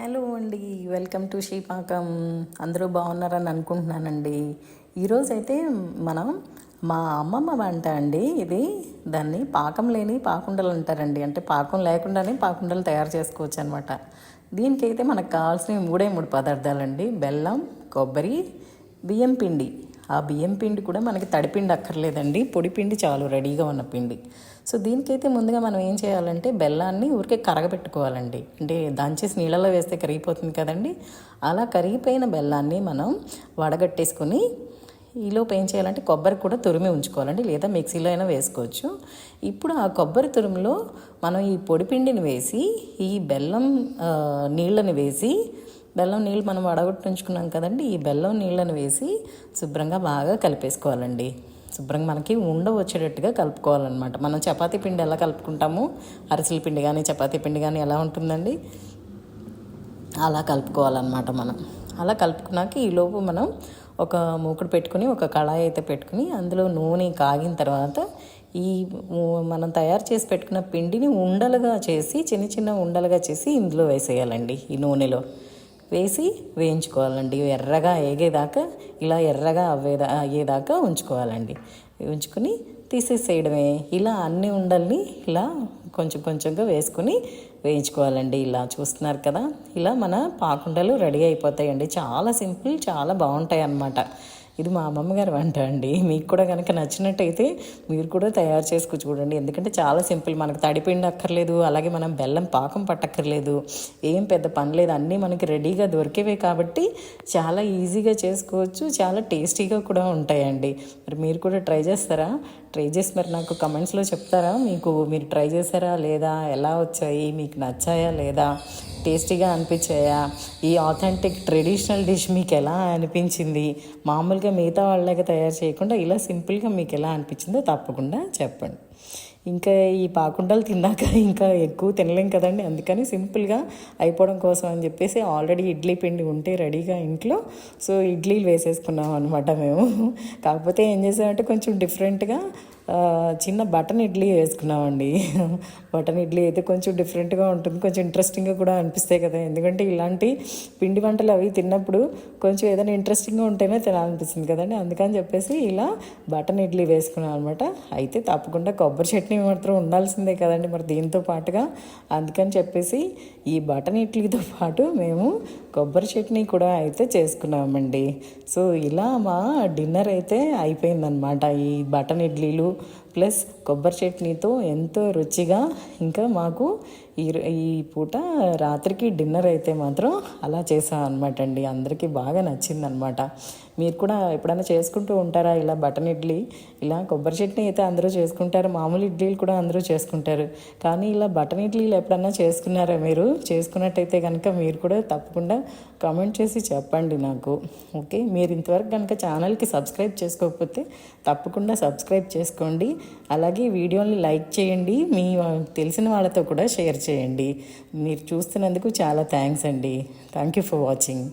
Hello అండి welcome to శ్రీపాకం. అందరూ బాగున్నారని అనుకుంటున్నానండి. ఈరోజైతే మనం మా అమ్మమ్మ వంట అండి. ఇది దాన్ని పాకం లేని పాకుండలు అంటారండి. అంటే పాకం లేకుండానే పాకుండలు తయారు చేసుకోవచ్చు అనమాట దీనికైతే మనకు కావాల్సిన మూడే మూడు పదార్థాలండి. బెల్లం కొబ్బరి బియ్యం పిండి. ఆ బియ్యం పిండి కూడా మనకి తడిపిండి అక్కర్లేదండి. పొడి పిండి చాలు రెడీగా ఉన్న పిండి. సో దీనికైతే ముందుగా మనం ఏం చేయాలంటే బెల్లాన్ని ఊరికే కరగబెట్టుకోవాలండి అంటే దంచేసి నీళ్ళలో వేస్తే కరిగిపోతుంది కదండి. అలా కరిగిపోయిన బెల్లాన్ని మనం వడగట్టేసుకొని ఈలోపు ఏం చేయాలంటే కొబ్బరి కూడా తురిమి ఉంచుకోవాలండి. లేదా మిక్సీలో అయినా వేసుకోవచ్చు. ఇప్పుడు ఆ కొబ్బరి తురుములో మనం ఈ పొడిపిండిని వేసి ఈ బెల్లం నీళ్ళని వేసి బెల్లం నీళ్ళు మనం వడగొట్టించుకున్నాం కదండి ఈ బెల్లం నీళ్ళని వేసి శుభ్రంగా బాగా కలిపేసుకోవాలండి. శుభ్రంగా మనకి ఉండ వచ్చేటట్టుగా కలుపుకోవాలన్నమాట. మనం చపాతీ పిండి ఎలా కలుపుకుంటాము అరిసెల పిండి కానీ చపాతీ పిండి కానీ ఎలా ఉంటుందండి? అలా కలుపుకోవాలన్నమాట మనం. అలా కలుపుకున్నాక ఈలోపు మనం ఒక మూకుడు పెట్టుకుని ఒక కళాయి అయితే పెట్టుకుని అందులో నూనె కాగిన తర్వాత ఈ మనం తయారు చేసి పెట్టుకున్న పిండిని ఉండలుగా చేసి చిన్న చిన్న ఉండలుగా చేసి ఇందులో వేసేయాలండి ఈ నూనెలో. వేసి వేయించుకోవాలండి. ఎర్రగా ఏగేదాకా ఇలా ఎర్రగా అవ్వేదా అయ్యేదాకా ఉంచుకోవాలండి. ఉంచుకుని తీసేసేయడమే. ఇలా అన్ని ఉండల్ని ఇలా కొంచెం కొంచెంగా వేసుకుని వేయించుకోవాలండి. ఇలా చూస్తున్నారు కదా ఇలా మన పాకుండలు రెడీ అయిపోతాయండి. చాలా సింపుల్ చాలా బాగుంటాయి అన్నమాట ఇది మా అమ్మమ్మ గారి వంట అండి. మీకు కూడా కనుక నచ్చినట్టయితే మీరు కూడా తయారు చేసుకు చూడండి. ఎందుకంటే చాలా సింపుల్. మనకు తడిపిండి అక్కర్లేదు అలాగే మనం బెల్లం పాకం పట్టక్కర్లేదు. ఏం పెద్ద పని లేదు. అన్నీ మనకి రెడీగా దొరికేవే కాబట్టి చాలా ఈజీగా చేసుకోవచ్చు. చాలా టేస్టీగా కూడా ఉంటాయండి. మరి మీరు కూడా ట్రై చేస్తారా? ట్రై చేసి మరి నాకు కమెంట్స్లో చెప్తారా? మీకు మీరు ట్రై చేశారా లేదా? ఎలా వచ్చాయి? మీకు నచ్చాయా లేదా? టేస్టీగా అనిపించాయా? ఈ ఆథెంటిక్ ట్రెడిషనల్ డిష్ మీకు ఎలా అనిపించింది? మామూలుగా మిగతా వాళ్ళగా తయారు చేయకుండా ఇలా సింపుల్గా మీకు ఎలా అనిపించిందో తప్పకుండా చెప్పండి. ఇంకా ఈ పాకుండలు తిన్నాక ఇంకా ఎక్కువ తినలేం కదండి. అందుకని సింపుల్గా అయిపోవడం కోసం అని చెప్పేసి ఆల్రెడీ ఇడ్లీ పిండి ఉంటే రెడీగా ఇంట్లో. సో ఇడ్లీలు వేసేసుకున్నాం అనమాట మేము. కాకపోతే ఏం చేసామంటే కొంచెం డిఫరెంట్గా చిన్న బటన్ ఇడ్లీ వేసుకున్నామండి. బటన్ ఇడ్లీ అయితే కొంచెం డిఫరెంట్గా ఉంటుంది. కొంచెం ఇంట్రెస్టింగ్గా కూడా అనిపిస్తాయి కదా. ఎందుకంటే ఇలాంటి పిండి వంటలు అవి తిన్నప్పుడు కొంచెం ఏదైనా ఇంట్రెస్టింగ్గా ఉంటేనే తినాలనిపిస్తుంది కదండి. అందుకని చెప్పేసి ఇలా బటన్ ఇడ్లీ వేసుకున్నాం అనమాట అయితే తప్పకుండా కొబ్బరి చట్నీ మాత్రం ఉండాల్సిందే కదండి మరి దీంతో పాటుగా. అందుకని చెప్పేసి ఈ బటన్ ఇడ్లీతో పాటు మేము కొబ్బరి చట్నీ కూడా అయితే చేసుకున్నామండి. సో ఇలా మా డిన్నర్ అయితే అయిపోయిందనమాట ఈ బటన్ ఇడ్లీలు ప్లస్ కొబ్బరి చట్నీతో ఎంతో రుచిగా ఇంకా మాకు ఈ ఈ పూట రాత్రికి డిన్నర్ అయితే మాత్రం అలా చేసాం అనమాట అండి. అందరికీ బాగా నచ్చిందనమాట మీరు కూడా ఎప్పుడైనా చేసుకుంటూ ఉంటారా? ఇలా బటన్ ఇడ్లీ ఇలా కొబ్బరి చట్నీ అయితే అందరూ చేసుకుంటారు. మామూలు ఇడ్లీలు కూడా అందరూ చేసుకుంటారు. కానీ ఇలా బటన్ ఇడ్లీలు ఎప్పుడన్నా చేసుకున్నారా మీరు? చేసుకున్నట్టయితే కనుక మీరు కూడా తప్పకుండా కామెంట్ చేసి చెప్పండి నాకు. ఓకే? మీరు ఇంతవరకు కనుక ఛానల్కి సబ్స్క్రైబ్ చేసుకోకపోతే తప్పకుండా సబ్స్క్రైబ్ చేసుకోండి. అలాగే వీడియోని లైక్ చేయండి మీ తెలిసిన వాళ్ళతో కూడా షేర్ చేయండి. మీరు చూస్తున్నందుకు చాలా థ్యాంక్స్ అండి. Thank you for watching